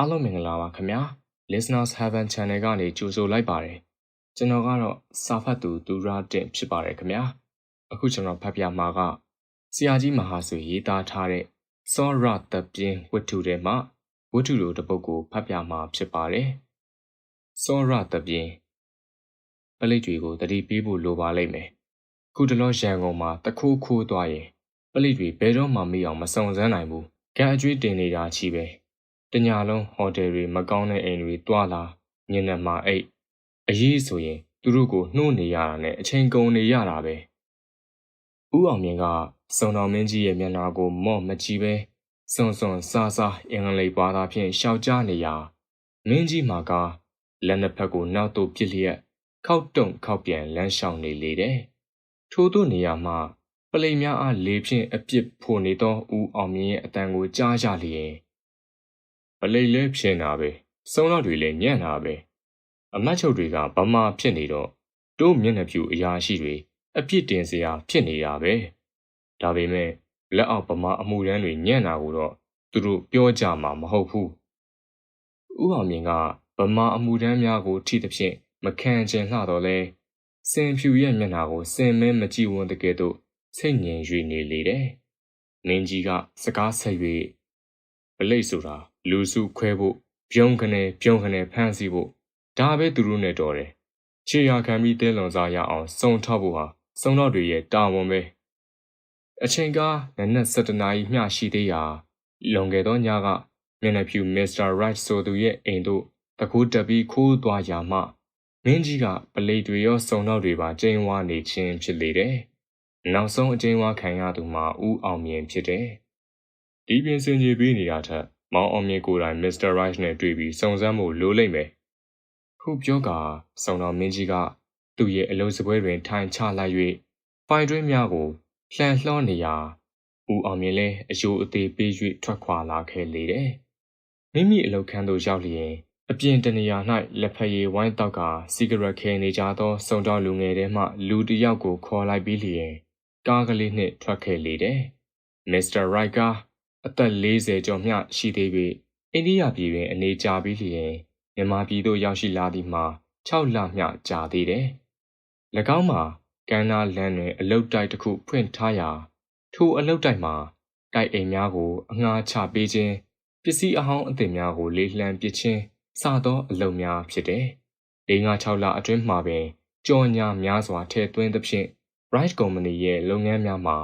အားလုံးမင်္ဂလာပါခင်ဗျာ Listeners Heaven Channel ကနေကြိုဆိုလိုက်ပါတယ်ကျွန်တော်ကတော့စာဖတ်သူသူရတင်ဖြစ်ပါတယ်ခင်ဗျာအခုကျွန်တော်ဖတ်ပြမှာကဆရာကြီးမဟာဆွေရေးသားထားတဲ့စောရတပြင်းဝတ္ထုထဲမှာဝတ္ထုလိုတစ်ပုဒ်ကိုဖတ်ပြမှာဖြစ်ပါတယ်စောရတပြင်းပလိတ်တွေကိုတတိပေးဖို့လိုပါလိမ့်မယ်ခုတလောရန်ကုန်မှာတခိုးခိုးသွားရင်ပလိတ်တွေဘယ်တော့မှမေ့အောင်မစုံစမ်းနိုင်ဘူးကံအကျွေးတင်နေတာချီပဲ တညာလုံးဟိုတယ်တွေမကောင်းတဲ့အိမ်တွေတွာလာညနေမှအိတ်အရေးဆိုရင်သူတို့ကိုနှိုးနေရတာနဲ့အချိန်ကုန်နေရတာပဲဦးအောင်မြင့်ကစုံတော်မင်းကြီးရဲ့မျက်နှာကိုမော့မကြည့်ပဲစွန်စွန်ဆာဆာအင်္ဂလိပ်ဘာသာဖြင့်ရှောက်ကြားနေရာမင်းကြီးမှာကလက်နှစ်ဖက်ကိုနောက်သို့ပြစ်လျက်ခောက်တုံခောက်ပြန်လမ်းလျှောက်နေလေတယ်ထို့သောနေရာမှာပလိမ်များအားလေဖြင့်အပြစ်ဖို့နေသောဦးအောင်မြင့်ရဲ့အတန်ကိုကြားရလျင် ပလိမ်လဲဖြစ်နာပဲစုံတော့တွေလည်းညံ့နာပဲအမတ်ချုပ်တွေကဗမာဖြစ်နေတော့တို့မျက်နှာဖြူအရာရှိတွေအပြစ်တင်စရာဖြစ်နေတာပဲဒါပေမဲ့လက်အောက်ဗမာအမှုရန်တွေညံ့နာကိုတော့သူတို့ပြောကြမှာမဟုတ်ဘူးဦးအောင်မြင့်ကဗမာအမှုရန်များကိုထိသဖြင့်မခံချင်လှတော့လဲစင်ဖြူရဲ့မျက်နှာကိုစင်မဲမကြည့်ဝန်းတကယ်တော့စိတ်ငြိမ်၍နေလေတယ်။မင်းကြီးကစကားဆက်၍ပလိတ်ဆိုတာ လူစုခွဲဖို့ပြုံးခနဲ့ပြုံးခနဲ့ဖမ်းဆီးဖို့ဒါပဲသူတို့နဲ့တော်တယ်။ခြေရာခံပြီးတဲလွန်စားရအောင်စုံထောက်ဖို့ဟာစုံတော့တွေရဲ့တာဝန်ပဲ။အချိန်ကနနက်7နာရီမျှရှိသေးရာလွန်ခဲ့သောညကမျက်နှာဖြူမစ္စတာရိုက်ဆိုသူရဲ့အိမ်သို့တကူတက်ပြီးခိုးသွားရာမှမင်းကြီးကပလိတ်တွေရောစုံတော့တွေပါကျင်းဝါနေခြင်းဖြစ်လေတယ်။နောက်ဆုံးအကျဉ်းဝါခံရသူမှာဦးအောင်မြင့်ဖြစ်တယ်။ဒီပြင်စင်ကြီးပေးနေတာထက် မောင်အောင်မြင့်ကိုယ်တိုင်မစ္စတာရိုက်နဲ့တွေ့ပြီးစုံစမ်းဖို့လိုလိမ့်မယ်။ခုပြောကစုံတော်မင်းကြီးကသူ့ရဲ့အလုံးစပွဲတွင်ထိုင်ချလိုက်၍ဖိုင်တွင်းများကိုလှန်လှောနေရာဦးအောင်မြင့်လည်းအယိုးအသေးပေး၍ထွက်ခွာလာခဲ့လေတယ်။မိမိအလုတ်ခန်းသို့ရောက်လျင်အပြင်တနေရာ၌လက်ဖက်ရည်ဝိုင်းတောက်ကစီဂရက်ခဲနေကြသောစုံတော်လူငယ်ထဲမှလူတစ်ယောက်ကိုခေါ်လိုက်ပြီးလျင်ကားကလေးနှင့်ထွက်ခဲ့လေတယ်။မစ္စတာရိုက်က အသက်40ကျော်မျှရှိသေးပြီးအိန္ဒိယပြည်တွင်အနေကျပြီးလျင်မြန်မာပြည်သို့ရောက်ရှိလာသည်မှာ6လမျှကြာသေးတယ်။၎င်းမှာကန္နာလန်တွင်အလုတ်တိုက်တစ်ခုဖွင့်ထားရာထိုအလုတ်တိုက်မှာတိုက်အိမ်များကိုအငှားချပေးခြင်းပစ္စည်းအဟောင်းအသစ်များကိုလေးလှမ်းပစ်ခြင်းစသောအလုပ်များဖြစ်တယ်။၄၅6လအတွင်းမှာပင်ကြော်ညာများစွာထည့်သွင်းသဖြင့် Bright Company ရဲ့လုပ်ငန်းများမှာ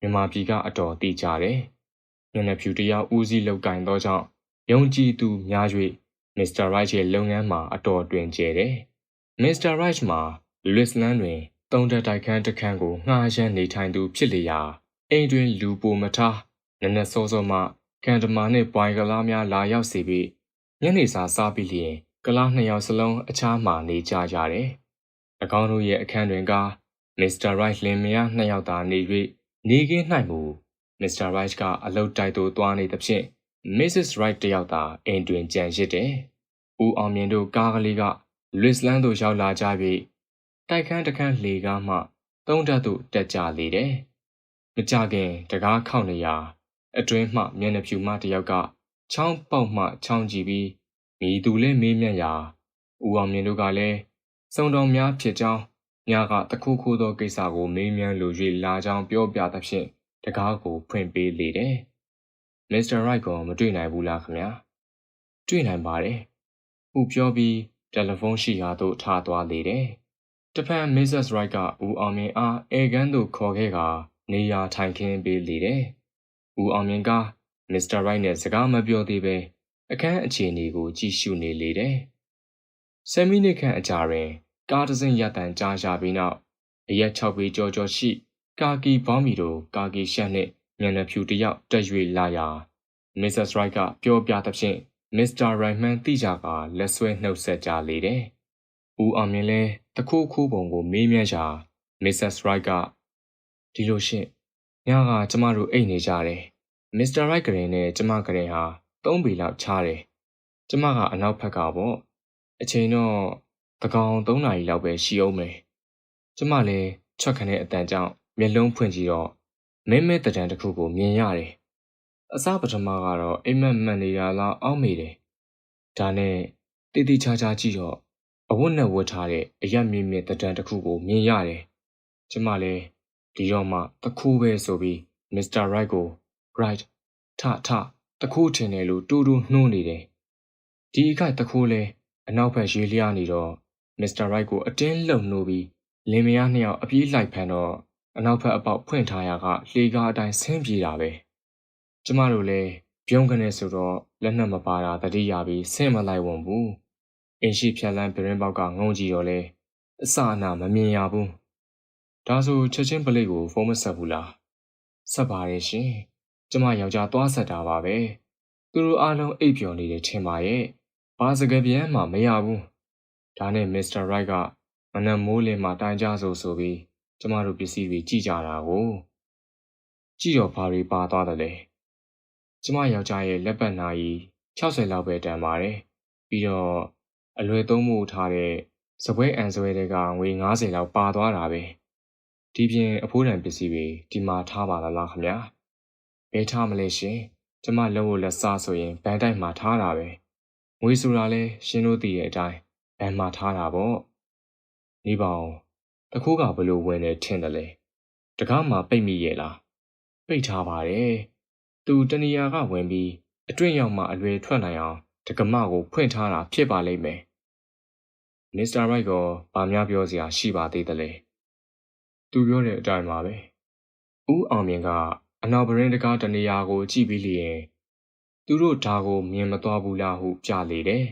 မြန်မာပြည်ကအတော်တည်ကြတယ်။ မျက်နှာဖြူတယောက်ဦးစီးလုပ်ကင်သောကြောင့်ယုံကြည်သူများ၍ Mr. Right ရဲ့လုပ်ငန်းမှာအတော်တွင်ကျယ်တယ်။ Mr. Right မှာ Lewisland တွင်တုံးတက်တိုက်ခန်းတစ်ခန်းကိုငှားရမ်းနေထိုင်သူဖြစ်လျာအိမ်တွင်လူပိုမထားနနက်စောစောမှကန်တမာနှင့်ပွိုင်ကလားများလာရောက်စီပြီးညနေစာစားပြီးလျင်ကလားနှစ်ယောက်စလုံးအခြားမှနေကြကြတယ်။၎င်းတို့ရဲ့အခန်းတွင်ကမစ္စတာရိုက်လင်မယားနှစ်ယောက်သာနေ၍နေခင်း၌မူ မစ္စတာရိုက်ကအလုတ်တိုက်သို့သွားနေသဖြင့်မစ္စစ်ရိုက်တယောက်သာအိမ်တွင်ကြံရစ်တယ်။ဦးအောင်မြင့်တို့ကားကလေးကလွစ်လန်းသို့ရောက်လာကြပြီးတိုက်ခန်းတခန်းလေကားမှသုံးဓာတ်သို့တက်ကြလေတယ်။မကြခင်တကားခောက်နေရာအတွင်းမှမျက်နှာဖြူမတယောက်ကချောင်းပေါက်မှချောင်းကြည့်ပြီးမိသူလည်းမေးမြန်းရာဦးအောင်မြင့်တို့ကလည်းစုံတော်များဖြစ်ကြောင်းမြကတခုခုသောကိစ္စကိုမေးမြန်းလို၍လာကြောင်းပြောပြသဖြင့် တကားကိုဖွင့်ပေးလေတယ်။မစ္စတာရိုက်ကမတွေ့နိုင်ဘူးလားခင်ဗျာ။တွေ့နိုင်ပါတယ်။ဦးပြောပြီးတယ်လီဖုန်းရှိရာသို့ထားသွားလေတယ်။တဖန်မစ္စစ်ရိုက်ကဦးအောင်မြင့်အားအေဂန်းသို့ခေါ်ခဲ့ကာနေရာထိုင်ခင်းပေးလေတယ်။ဦးအောင်မြင့်ကမစ္စတာရိုက်နဲ့စကားမပြောသေးပဲအခန်းအခြေအနေကိုကြည့်ရှုနေလေတယ်။10မိနစ်ခန့်အကြာတွင် ကားတစ်စင်းရပ်တန့်ကြားရပြီးနောက်အရက်6ပေကြော်ကြော်ရှိ ကာကီဘောင်းမီတို့ကာကီရှက်နှင့်မျက်နှာဖြူတစ်ယောက်တက်၍လာရာမစ္စစ်ရိုက်ကပြောပြသဖြင့်မစ္စတာရိုင်မန်တိကြကလက်ဆွဲနှုတ်ဆက်ကြလေတယ်။ဦးအောင်မြင်လဲတခိုးခိုးပုံကိုမေးမြန်းရာမစ္စစ်ရိုက်ကဒီလိုရှင့်ညကကျမတို့အိတ်နေကြတယ်။မစ္စတာရိုက်ကရင်နဲ့ကျမကရင်ဟာ၃ပေလောက်ခြားတယ်။ကျမကအနောက်ဘက်ကပေါ့အချိန်တော့တကောင်၃နာရီလောက်ပဲရှိအောင်မယ်။ကျမလည်းချက်ခနဲ့အတန်ကြောင့် မျက်လုံးဖွင့်ကြည့်တော့မင်းမဲတံတန်တစ်ခုကိုမြင်ရတယ်။အစပထမကတော့အိမ်မက်မှန်နေတာလားအောက်မေတယ်ဒါနဲ့တိတိချာချာကြည့်တော့အဝတ်နဲ့ဝတ်ထားတဲ့အရက်မြင့်မြင့်တံတန်တစ်ခုကိုမြင်ရတယ်။ကျမလည်းဒီတော့မှတခုပဲဆိုပြီးမစ္စတာရိုက်ကို right ထထတခုထင်တယ်လို့တူတူနှိုးနေတယ်။ဒီအခိုက်တခုလဲအနောက်ဘက်ရွေးလျားနေတော့မစ္စတာရိုက်ကိုအတင်းလှုံနှိုးပြီးလင်မယားနှစ်ယောက်အပြေးလိုက်ဖန်တော့ အနောက်ဘက်အပေါက်ဖွင့်ထားရကလှေကားအတိုင်းဆင်းပြေးတာပဲ။ကျမတို့လည်းပြုံးကနေဆိုတော့လက်နက်မပါတာတတိယပြီးဆင်းမလိုက်ဝုံဘူး။အင်ရှိဖြက်လန်းပရင်ပေါက်ကငုံကြည့်တော့လဲအစအနာမမြင်ရဘူး။ဒါဆိုချက်ချင်းပလိတ်ကိုဖုန်းမဆက်ဘူးလား။ဆက်ပါရဲ့ရှင်။ကျမယောက်ျားသွားဆက်တာပါပဲ။သူတို့အားလုံးအိပ်ပျော်နေတယ်ထင်ပါရဲ့။ဘာစကားပြန်မှမရဘူး။ဒါနဲ့မစ္စတာရိုက်ကမနက်မိုးလင်းမှတိုင်ကြဆိုဆိုပြီး ကျမတို့ပစ္စည်းတွေကြည့်ကြတာကိုကြည့်တော့ဘာတွေပါသွားတယ်လဲကျမယောက်ျားရဲ့လက်ပတ်နာကြီး60လောက်ပဲတန်ပါတယ်ပြီးတော့အလွယ်သုံးမှုထားတဲ့စပွဲအန်ဆွဲတွေကငွေ90လောက်ပါသွားတာပဲဒီပြင်အဖိုးတန်ပစ္စည်းတွေဒီမှာထားပါလားခင်ဗျာဘယ်ထားမလဲရှင်ကျမလက်ဝတ်လက်စားဆိုရင်ဘန်တိုက်မှာထားတာပဲငွေဆိုတာလဲရှင်တို့သိတဲ့အတိုင်းဘန်မှာထားတာပေါ့နေပါအောင် တခိုးကဘလို့ဝင်နေထင်တယ်လေတကားမှာပိတ်မိရဲ့လားပိတ်ထားပါတယ်သူတနေရာကဝင်ပြီးအတွင်းရောက်မှအလွယ်ထွက်နိုင်အောင်တကမကိုဖွင့်ထားတာဖြစ်ပါလိမ့်မယ်မစ္စတာရိုက်ကဗာများပြောစရာရှိပါသေးတယ်လေသူပြောတဲ့အတိုင်းပါပဲဦးအောင်မြင့်ကအနောက်ပရင်းတကားတနေရာကိုကြည့်ပြီးလျင်သူတို့ဒါကိုမြင်မသွားဘူးလားဟုကြားလေတယ်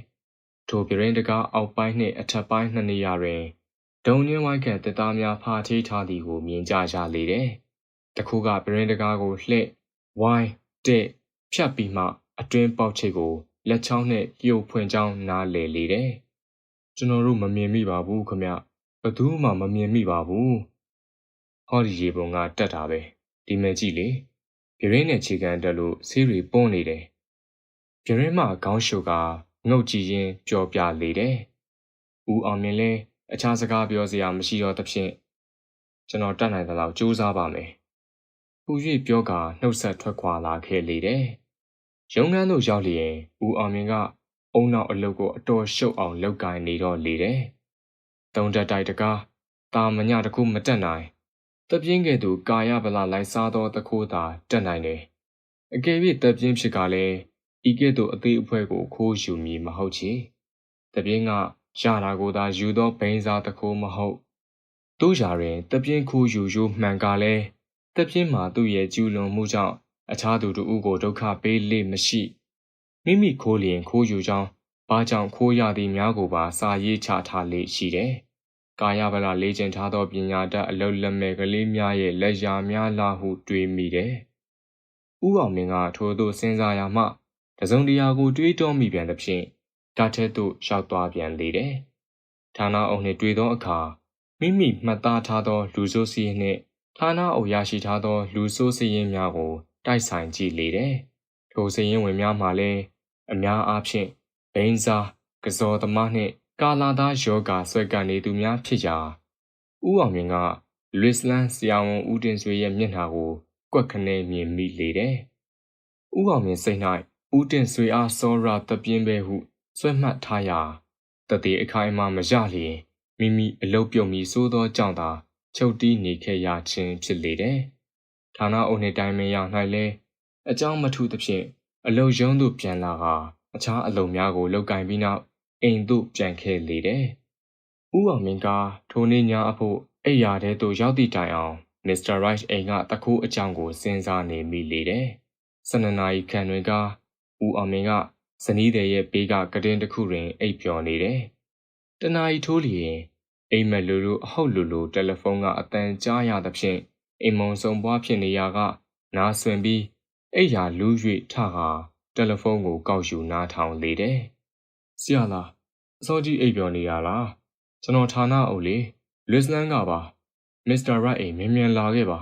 ထိုပရင်းတကားအောက်ပိုင်းနှင့်အထက်ပိုင်းနှစ်နေရာတွင် ဒုံညင်းဝိုင်းခံတက်သားများဖာထိထားသည်ကိုမြင်ကြရလေတယ်။တခုကပရင်တကားကိုလှည့်ဝိုင်းတဲ့ဖြတ်ပြီးမှအတွင်းပေါက်ချိတ်ကိုလက်ချောင်းနဲ့ပြုတ်ဖွင့်ချောင်းနားလေလေတယ်။ကျွန်တော်တို့မမြင်မိပါဘူးခမ။ဘသူမှမမြင်မိပါဘူး။ဟောဒီရေပုံကတက်တာပဲ။ဒီမဲ့ကြည့်လေ။ပြရင်းနဲ့ခြေကန်တက်လို့ဆေးတွေပွန်းနေတယ်။ပြရင်းမှခေါင်းရှုပ်ကငုတ်ကြည့်ရင်းပျော်ပြလေတယ်။ဦးအောင်မြင်လဲ အခြားစကားပြောစရာမရှိတော့သဖြင့်ကျွန်တော်တတ်နိုင်သလောက်ကြိုးစားပါမယ်။ပူ၍ပြောကာနှုတ်ဆက်ထွက်ခွာလာခဲ့လေတယ်။ရုံးခန်းသို့ရောက်လျင်ဦးအောင်မြင်ကအုံနောက်အလုပ်ကိုအတော်ရှုပ်အောင်လုပ်ကိုင်နေတော့လေတယ်။တုံတက်တိုက်တကားတာမညတခုမတက်နိုင်တပြင်းကဲ့သို့ကာယဗလာလိုက်စားသောတခိုးသာတက်နိုင်တယ်။အကယ်၍တပြင်းဖြစ်ကလည်းဤကဲ့သို့အသေးအဖွဲကိုခိုးယူမည်မဟုတ်ချေ။တပြင်းက ရတာကိုသာယူသောဘိန်းစားတခိုးမဟုတ်တို့ရာတွင်တပြင်းခိုးယူယူမှန်ကလည်းတပြင်းမှာသူ့ရဲ့ကျူးလွန်မှုကြောင့်အခြားသူတို့ကိုဒုက္ခပေးလေမရှိမိမိခိုးလျင်ခိုးယူကြောင်းဘာကြောင့်ခိုးရသည်များကိုပါစာရေးချထားလေရှိတယ်။ကာယဗလာလေ့ကျင့်ထားသောပညာတတ်အလုတ်လက်မဲ့ကလေးများရဲ့လက်ရာများလာဟုတွေးမိတယ်။ဥအောင်မင်းကထိုသို့စဉ်းစားရမှတစုံတရာကိုတွေးတောမိပြန်သဖြင့် ကားထဲသို့ရောက်သွားပြန်လေတယ်။ဌာနအုပ်နှင့်တွေ့သောအခါမိမိမှတ်သားထားသော လူဆိုးစည်းနှင့်ဌာနအုပ်ရရှိထားသော လူဆိုးစည်းရင်းများကိုတိုက်ဆိုင်ကြည့်လေတယ်။ထိုစည်းရင်းဝင်များမှာလည်းအများအားဖြင့်ဘိန်းစားကစောသမားနှင့်ကာလာသားယောဂဆွဲကန်နေသူများဖြစ်ရာဥအောင်မြင့်ကလွစ်လန်ဆရာဝန်ဦးတင်ဆွေရဲ့မျက်နှာကိုကွက်ခနဲမြင်မိလေတယ်။ဥအောင်မြင့်စိတ်၌ဦးတင်ဆွေအားစောရတပြင်းပဲဟု ဆွဲမှတ်ထားရာတတိအခိုင်အမာမရလျင်မိမိအလုတ်ပြုံမီစိုးသောကြောင့်သာချုပ်တီးနေခဲ့ရခြင်းဖြစ်လေတယ်။ဌာနအုပ်နှင့်တိုင်ပင်ရောက်၌လဲအကြောင်းမထူးသဖြင့်အလုတ်ရုံးသို့ပြန်လာကအခြားအလုံများကိုလောက်ကင်ပြီးနောက်အိမ်သို့ပြန်ခဲ့လေတယ်။ဦးအောင်မင်းကထိုနေ့ညအဖို့အိယာထဲသို့ရောက်သည့်တိုင်အောင်မစ္စတာရိုက်အိမ်ကတခိုးအကြောင်းကိုစဉ်းစားနေမိလေတယ်။၁၂နာရီခန့်တွင်ကဦးအောင်မင်းက ဇနီးတဲ့ရဲ့ဘေးကကတင်တစ်ခုတွင်အိပ်ပျော်နေတယ်။တနာရီထိုးလျင်အိမ်မက်လူလူအဟုတ်လူလူတယ်လီဖုန်းကအတန်ကြားရသဖြင့်အိမ်မုံဆုံပွားဖြစ်နေရာက နားဆွင်ပြီးအိယာလူး၍ထဟာတယ်လီဖုန်းကိုကောက်ယူနားထောင်လေတယ်။ဆရာလားအစောကြီးအိပ်ပျော်နေရလားကျွန်တော်ဌာနအုပ်လေလစ်လန်ကပါမစ္စတာရိုက်အိမ်မြန်မြန်လာခဲ့ပါ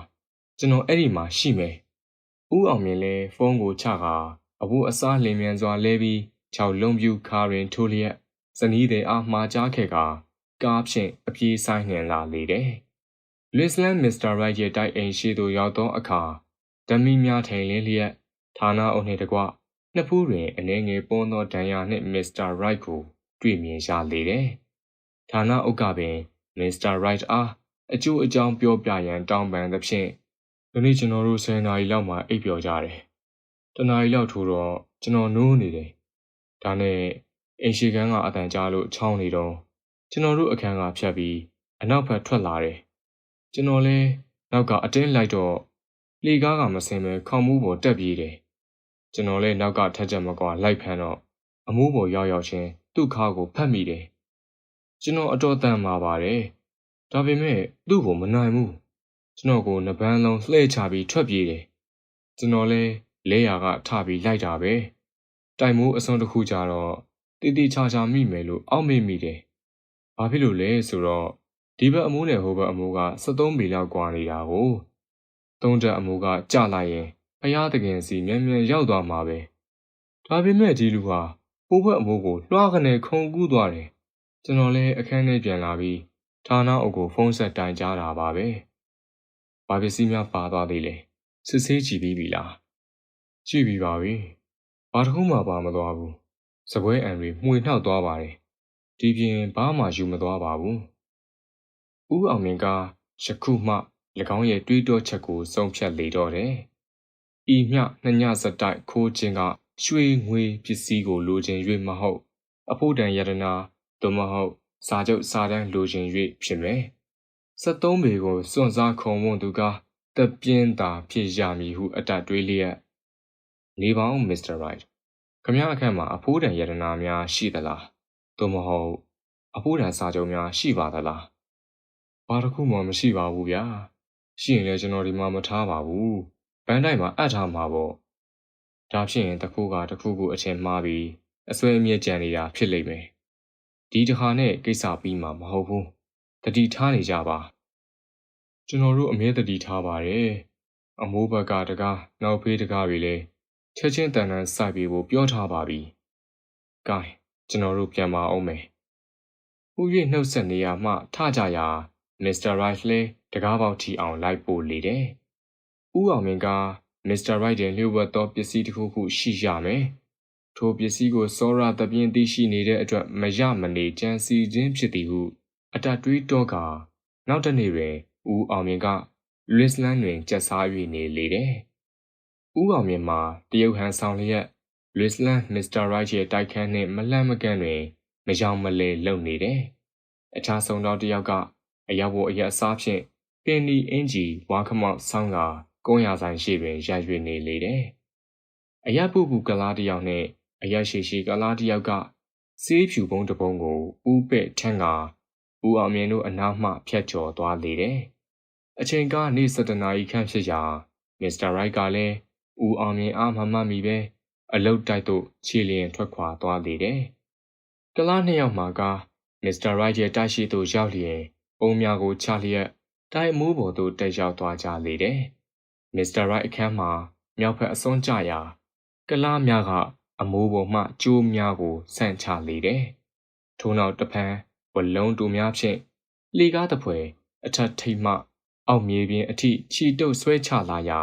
ကျွန်တော်အဲ့ဒီမှာရှိမယ်။ဦးအောင်မြင်လဲဖုန်းကိုချကာ အဝတ်အစားလင်မြန်စွာလဲပြီးခြောက်လုံးပြူခါရင်ထိုးလျက်ဇနီးတဲ့အားမှားကြားခဲ့ကကားဖြင့်အပြေးဆိုင်နှင်လာလေတယ်။လစ်လန်မစ္စတာရိုက်ရဲ့တိုက်အိမ်ရှိသို့ရောက်သောအခါဓမီများထိုင်လင်းလျက်ဌာနအုပ်နှင့်တကွနှစ်ဖူးတွင်အနေငယ်ပေါ်သောဒဏ်ရာနှင့်မစ္စတာရိုက်ကိုတွေ့မြင်ရလေတယ်။ဌာနဥက္ကပင်မစ္စတာရိုက်အားအကျိုးအကြောင်းပြောပြရန်တောင်းပန်သဖြင့်ဒီနေ့ကျွန်တော်တို့10နာရီလောက်မှအိပ်ပျော်ကြတယ်။ တနာရီလောက်ထိုးတော့ကျွန်တော်နိုးနေတယ်။ဒါနဲ့အိမ်ရှိခန်းကအတန်ကြားလို့ချောင်းနေတော့ကျွန်တော်တို့အခန်းကဖြတ်ပြီးအနောက်ဘက်ထွက်လာတယ်။ကျွန်တော်လဲနောက်ကအတင်းလိုက်တော့လေကားကမစင်ပဲခေါင်းမူးပေါ်တက်ပြေးတယ်။ကျွန်တော်လဲနောက်ကထက်ချက်မကွာလိုက်ဖမ်းတော့အမိုးပေါ်ရောက်ရောက်ချင်းသူ့ခါကိုဖတ်မိတယ်။ကျွန်တော်အတော်တန်မာပါတယ်။ဒါပေမဲ့သူ့ကိုမနိုင်ဘူး။ကျွန်တော်ကိုနှပန်းလုံးလှဲ့ချပြီးထွက်ပြေးတယ်။ကျွန်တော်လဲ လဲရာကထပြီးလိုက်တာပဲ။တိုင်မိုးအစွန်းတစ်ခုကြတော့တီတီချာချာမိမယ်လို့အောက်မေ့မိတယ်။ဘာဖြစ်လို့လဲဆိုတော့ဒီဘက်အမိုးနဲ့ဟိုဘက်အမိုးက73မီလောက်ကွာနေတာကိုသုံးချက်အမိုးကကြလိုက်ရင်ဖျားတကင်စီမြန်မြန်ရောက်သွားမှာပဲဒါပေမဲ့ဒီလူဟာဟိုဘက်အမိုးကိုလွှားကနေခုန်ကူးသွားတယ်ကျွန်တော်လည်းအခန်းထဲပြန်လာပြီးဌာနအုပ်ကိုဖုန်းဆက်တိုင်ကြားတာပါပဲဘာပစ္စည်းများပါသွားသေးလဲစစ်ဆေးကြည့်ပြီးပြီလား ကြည့်ပြီးပါပြီဘာတစ်ခုမှပါမသွားဘူးစပွဲအန်ရီမှွေနှောက်သွားပါတယ်ဒီပြင်ဘာမှယူမသွားပါဘူးဦးအောင်မြင့်ကယခုမှ၎င်းရဲ့တွေးတောချက်ကိုဆုံးဖြတ်လေတော့တယ်။ဤမျှနှညစတိုက်ခိုးခြင်းကရွှေငွေပစ္စည်းကိုလိုချင်၍မဟုတ် အဖို့တန်ယတနာသို့မဟုတ်စာချုပ်စာတမ်းလိုချင်၍ဖြစ်မယ်။73ပေကိုစွန့်စားခုံဝွန်သူကတပြင်းသာဖြစ်ရမည်ဟုအတတ်တွေးလျက် နေပါဦးမစ္စတာရိုက်ခမရအခန့်မှာအဖိုးတန်ယတနာများရှိသလားသို့မဟုတ်အဖိုးတန်စာချုပ်များရှိပါသလားဘာတစ်ခုမှမရှိပါဘူးဗျာရှိရင်လည်းကျွန်တော်ဒီမှာမထားပါဘူးဘန်းတိုင်းမှာအပ်ထားမှာပေါ့ဒါဖြစ်ရင်တစ်ခုကတစ်ခုခုအချင်းမှားပြီးအစွဲအမြဲကြံနေတာဖြစ်လိမ့်မယ်ဒီတစ်ခါနဲ့ကိစ္စပြီးမှာမဟုတ်ဘူးတတိထားနေကြပါကျွန်တော်တို့အမြဲတတိထားပါတယ်အမိုးဘက်ကတကားနောက်ဖေးတကားတွေလည်း ချက်ချင်းတန်တန်စိုက်ပြီးဖို့ပြောထားပါပြီ။ကဲကျွန်တော်တို့ပြန်မအောင်မယ်။ဥ၍နှုတ်ဆက်နေရမှထကြရာမစ္စတာရိုက်လည်းတကားပေါက်ထီအောင်လိုက်ပို့လေတယ်။ဦးအောင်မင်းကမစ္စတာရိုက်တဲ့လျှို့ဝှက်သောပစ္စည်းတစ်ခုခုရှိရမယ်။ထိုပစ္စည်းကိုစောရတပြင်းသိရှိနေတဲ့အတွက်မရမနေကြံစီခြင်းဖြစ်သည်ဟုအတတွေးတော့ကနောက်တနေ့တွင်ဦးအောင်မြင့်ကလစ်လန်တွင်ကျက်စား၍နေလေတယ်။ ဦးအောင်မြင့်မှာတရုတ်ဟန်ဆောင်လျက်လစ်လန်မစ္စတာရိုက်ရဲ့တိုက်ခန်းနှင့်မလန့်မကန့်တွင်မယောင်မလဲလုံနေတယ်။အခြားဆုံးတော့တယောက်ကအရောက်ဖို့အရက်အစားဖြင့်ပင်ဒီအင်ဂျီဝါခမောက်ဆောင်းကကုန်းရဆိုင်ရှိတွင်ရရွေနေလေတယ်။အရက်ပူပူကလားတယောက်နှင့်အရက်ရှိရှိကလားတယောက်ကစေးဖြူပုံးတပုံးကိုဥပဲ့ထန်းကဦးအောင်မြင်တို့အနားမှဖြတ်ကျော်သွားလေတယ်။အချိန်ကနေ့7နာရီခန့်ဖြစ်ရာမစ္စတာရိုက်ကလည်း ဦးအောင်မြင်အားမမှတ်မိပဲအလုတ်တိုက်သို့ခြေလျင်ထွက်ခွာသွားလေတယ်။ကလားနှစ်ယောက်မှာကမစ္စတာရိုက်ရဲ့တိုက်ရှိသို့ရောက်လျင်ပုံများကိုချလျက်တိုင်အမိုးပေါ်သို့တက်ရောက်သွားကြလေတယ်။မစ္စတာရိုက်အခန်းမှာမြောက်ဘက်အစွန်းကျရာကလားများကအမိုးပေါ်မှကျိုးများကိုဆန့်ချလေတယ်။ထို့နောက်တဖန်ဝလုံးတူများဖြင့်လေကားတပွဲအထက်ထိပ်မှ အောက်မြေပြင်အထိခြီတုပ်ဆွဲချလာရာ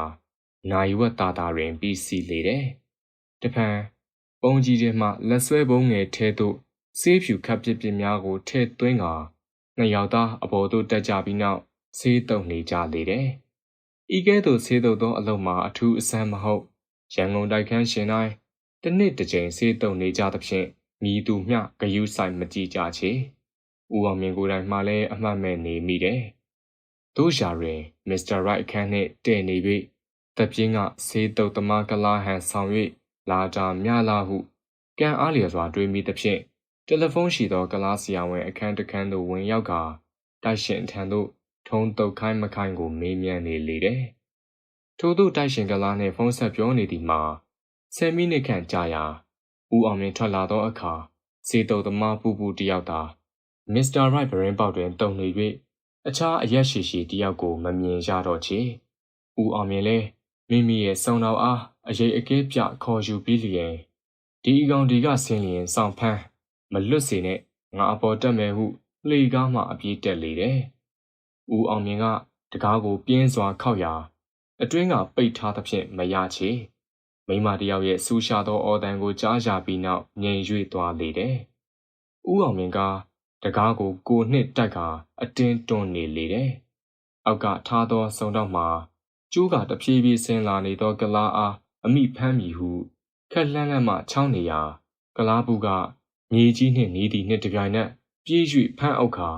နိုင်ဝက်သားသားတွင်ပြီးစီလေတယ်။တဖန်ပုံကြီးထဲမှလက်ဆွဲပုံးငယ်ထဲသို့ဆေးဖြူခပ်ပစ်ပစ်များကိုထည့်သွင်းကာနှစ်ယောက်သားအပေါ်သို့တက်ကြပြီးနောက်ဆေးတုံနေကြလေတယ်။ဤကဲ့သို့ဆေးတုံသောအလုံးမှာအထူးအဆန်းမဟုတ်ရန်ကုန်တိုက်ခန်းရှင်တိုင်းတစ်နှစ်တစ်ကြိမ်ဆေးတုံနေကြသဖြင့်မြည်သူမျှဂယုဆိုင်မကြည့်ကြချေ။ဦးအောင်မြင့်ကိုယ်တိုင်မှလည်းအမှတ်မဲ့နေမိတယ်။တို့ရှာတွင်မစ္စတာရိုက်အခန်းနှင့်တည့်နေပြီး တပ်ပြင်းကဆေးတုံသမားကလာဟန်ဆောင်၍လာတာမြလာဟုကံအားလျော်စွာတွေးမိသဖြင့်တယ်လီဖုန်းရှိသောကလားဆရာဝန်အခန်းတစ်ခန်းသို့ဝင်ရောက်ကာတိုက်ရှင်ထံသို့ထုံးတုပ်ခိုင်းမခိုင်းကိုမေးမြန်းနေလေတယ်။ထို့သို့တိုက်ရှင်ကလားနှင့်ဖုန်းဆက်ပြောနေသည်မှာ10မိနစ်ခန့်ကြာရာဦးအောင်မြင့်ထွက်လာသောအခါစေတုပ်သမားပူပူတယောက်သာမစ္စတာရိုက်ဘရင်ပေါက်တွင်တုံနေ၍အခြားအရက်ရှိရှိတယောက်ကိုမမြင်ရတော့ချေ။ဦးအောင်မြင့်လည်း မိမိရဲ့စုံတော်အားအရေးအကဲပြခေါ်ယူပြီးလျင်ဒီအကောင်ဒီကဆင်းလျင်စောင့်ဖမ်းမလွတ်စေနဲ့ငါအပေါ်တက်မယ်ဟုလှေကားမှအပြေးတက်လေတယ်။ဦးအောင်မြင်ကတကားကိုပြင်းစွာခောက်ရာအတွင်းကပိတ်ထားသဖြင့်မရချေမိန်းမတစ်ယောက်ရဲ့ဆူရှာသောအော်တန်ကိုကြားရပြီးနောက်ငြိမ်၍သွားလေတယ်။ဦးအောင်မြင့်ကတကားကိုကိုနှစ်တိုက်ကာအတင်းတွန်းနေလေတယ်။အောက်ကထားသောစုံတော့မှာ ကျိုးကတဖြည်းဖြည်းဆင်းလာနေသောကလားအားအမိဖမ်းမိဟုခက်လှမ်းလှမ်းမှချောင်းနေရာကလားဘူးကမြေကြီးနှင့်နီးသည့်နှစ်တစ်ပြိုင်နက်ပြေး၍ဖမ်းအုပ်ခါ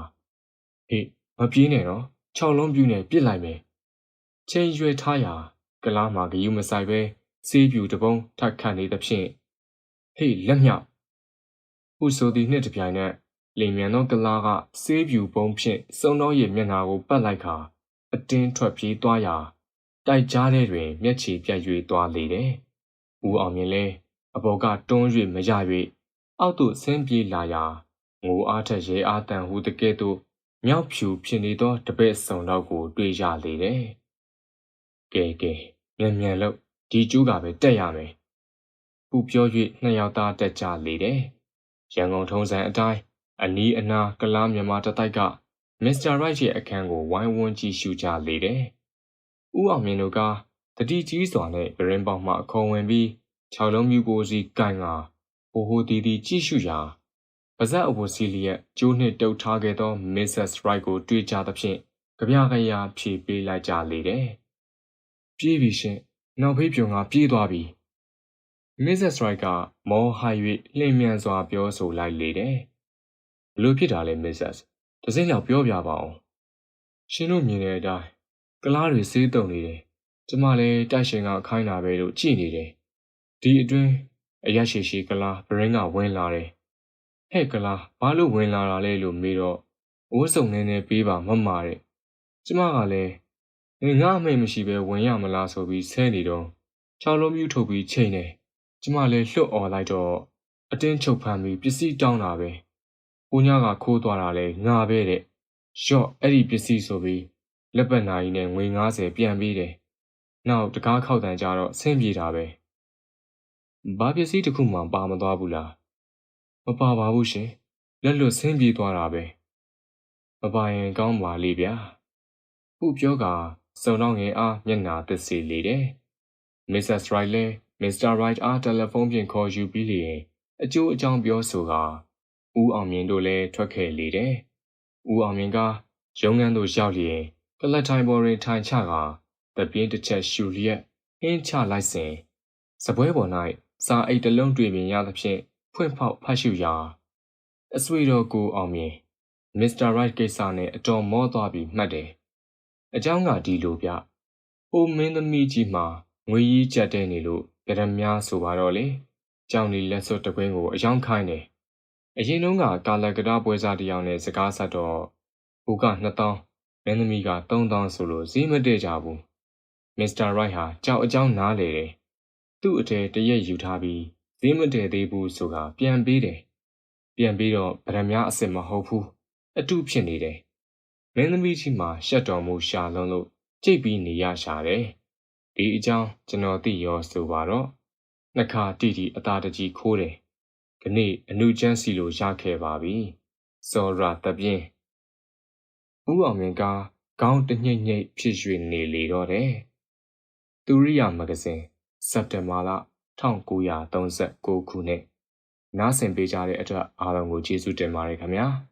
ဟေ့မပြေးနဲ့တော့ခြောက်လုံးပြူနဲ့ပြစ်လိုက်မယ်ချိန်ရွယ်ထားရာကလားမှာဂယုမဆိုင်ပဲစေးပြူတပုံးထပ်ခတ်နေသဖြင့်ဟေ့လက်မြောက်ဟုဆိုသည်နှစ်တစ်ပြိုင်နက်လင်မြန်သောကလားကစေးပြူပုံးဖြင့်စုံတော်ရဲ့မျက်နှာကိုပတ်လိုက်ခါအတင်းထွက်ပြေးသွားရာ တိုက်ကြားထဲတွင် မျက်ခြေပြတ်၍သွားလေတယ်။ဦးအောင်မြင်လဲအပေါ်ကတွန်း၍မရ၍အောက်သို့ဆင်းပြေးလာရာငိုအားထက်ရဲအားတန်ဟုတကဲ့သို့မြောက်ဖြူဖြစ်နေသောတပည့်စုံတော့ကို တွေ့ရလေတယ်။ကဲကဲမြန်မြန်လို့ဒီကျူးကပဲတက်ရမယ်။ပူပြော၍နှစ်ယောက်သားတက်ကြလေတယ်။ရန်ကုန်ထုံးစံအတိုင်းအနီးအနားကလားမြန်မာတတိုက်ကမစ္စတာရိုက်ရဲ့အခန်းကိုဝိုင်းဝန်းကြည့်ရှုကြလေတယ်။ ဦးအောင်မြင့်တို့ကတတိကြီးစွာနဲ့ဂရင်ပေါက်မှအခုံဝင်ပြီးခြောက်လုံးမြူကိုစီကန်ကဟိုဟိုတီတီကြည့်ရှုရာပါဇက်အဝစီလီရဲ့ကျိုးနှစ်တုပ်ထားခဲ့သော Mrs. Wright ကိုတွေ့ကြသဖြင့်ကြပြကြရာဖြေပေးလိုက်ကြလေတယ်။ပြေးပြီရှင်။နောက်ဖေးပြုံကပြေးသွားပြီ။ Mrs. Wright ကမောဟ၍လှင်မြန်စွာပြောဆိုလိုက်လေတယ်။ဘလို့ဖြစ်တာလဲ Mrs. တစင်းလောက်ပြောပြပါအောင်။ရှင်တို့မြင်တဲ့အတိုင်း ကလားတွေစေးတုံနေတယ်။ကျမလည်းတိုက်ရှင်ကခိုင်းတာပဲလို့ကြည်နေတယ်။ဒီအတွင်းအရက်ရှိရှိကလားဘရင်းကဝင်လာတယ်ဟဲ့ကလားဘာလို့ဝင်လာတာလဲလို့မေးတော့ဝတ်စုံနေနေပေးပါမမတဲ့ကျမကလည်းငါအမိတ်မရှိဘဲဝင်ရမလားဆိုပြီးဆဲနေတော့ချောင်းလုံးမြူးထုတ်ပြီးချိန်နေကျမလည်းလွတ်អော်လိုက်တော့အတင်းချုပ်ဖမ်းပြီးပစ္စည်းတောင်းတာပဲကိုညကခိုးသွားတာလဲငါပဲတဲ့ရော့အဲ့ဒီပစ္စည်းဆိုပြီး လက်ပတ်နာကြီးနဲ့ငွေ90ပြန်ပေးတယ်နောက်တကားခောက်တန်ကြတော့ဆင်းပြေတာပဲဘာပစ္စည်းတစ်ခုမှပါမသွားဘူးလားမပါပါဘူးရှင်လက်လွတ်ဆင်းပြေးသွားတာပဲမပါရင်ကောင်းပါလေဗျာခုပြောကစုံတော့ငယ်အားမျက်နာသစ်စီလေတယ် Mrs. Wright လည်း Mr. Wright အားတယ်လီဖုန်းဖြင့်ခေါ်ယူပြီးလျင်အကျိုးအကြောင်းပြောဆိုကဦးအောင်မြင့်တို့လည်းထွက်ခဲ့လေတယ်ဦးအောင်မြင့်ကရုံးခန်းသို့ရောက်လျင် ကလတ်ထိုင်ပေါ်တွင်ထိုင်ချကတပြင်းတစ်ချက်ရှူလျက်ဟင်းချလိုက်စဉ်စပွဲပေါ်၌စာအိတ်တစ်လုံးတွေ့မြင်ရသဖြင့်ဖွင့်ဖောက်ဖတ်ရှုရာအဆွေတော်ကိုအောင်မြင်မစ္စတာရိုက်ကိစ္စနဲ့အတော်မောသွားပြီးမှတ်တယ်။အကြောင်းကဒီလိုပြ။ဟိုမင်းသမီးကြီးမှာငွေကြီးကြက်တဲ့နေလို့ကြရများဆိုပါတော့လေ။ကြောင်လီလက်စွပ်တကွင်းကိုအယောင်ခိုင်းတယ်။အရင်တုန်းကကာလကတာပွဲစားတယောက်နဲ့စကားဆက်တော့ဟိုက2000 မင်းသမီးက3000ဆိုလို့ဈေးမတည့်ကြဘူး။မစ္စတာရိုက်ဟာကြောက်အကြောင်းနားလေတယ်။သူ့အတဲတရက်ယူထားပြီးဈေးမတည့်သေးဘူးဆိုတာပြန်ပေးတယ်ပြန်ပြီးတော့ဗရမ ्या အစ်စ်မဟုတ်ဘူးအတုဖြစ်နေတယ်မင်းသမီးကြီးမှာရှက်တော်မူရှာလုံးလို့ကြိတ်ပြီးနေရရှာတယ်ဒီအကြောင်းကျွန်တော်သိရောဆိုပါတော့နှစ်ခါတီတီအသာတကြီးခိုးတယ်ခဏအနုချမ်းစီလိုရခဲ့ပါပြီစောရတပြင်း ဦးအောင်မြင်ကခေါင်းတညိတ်ညိတ်ဖြစ်၍နေလေတော့တယ်သူရိယာမဂဇင်းစက်တင်ဘာလ1939ခုနှစ်နားဆင်ပေးကြတဲ့အတွက်အားလုံးကိုကျေးဇူးတင်ပါတယ်ခင်ဗျာ။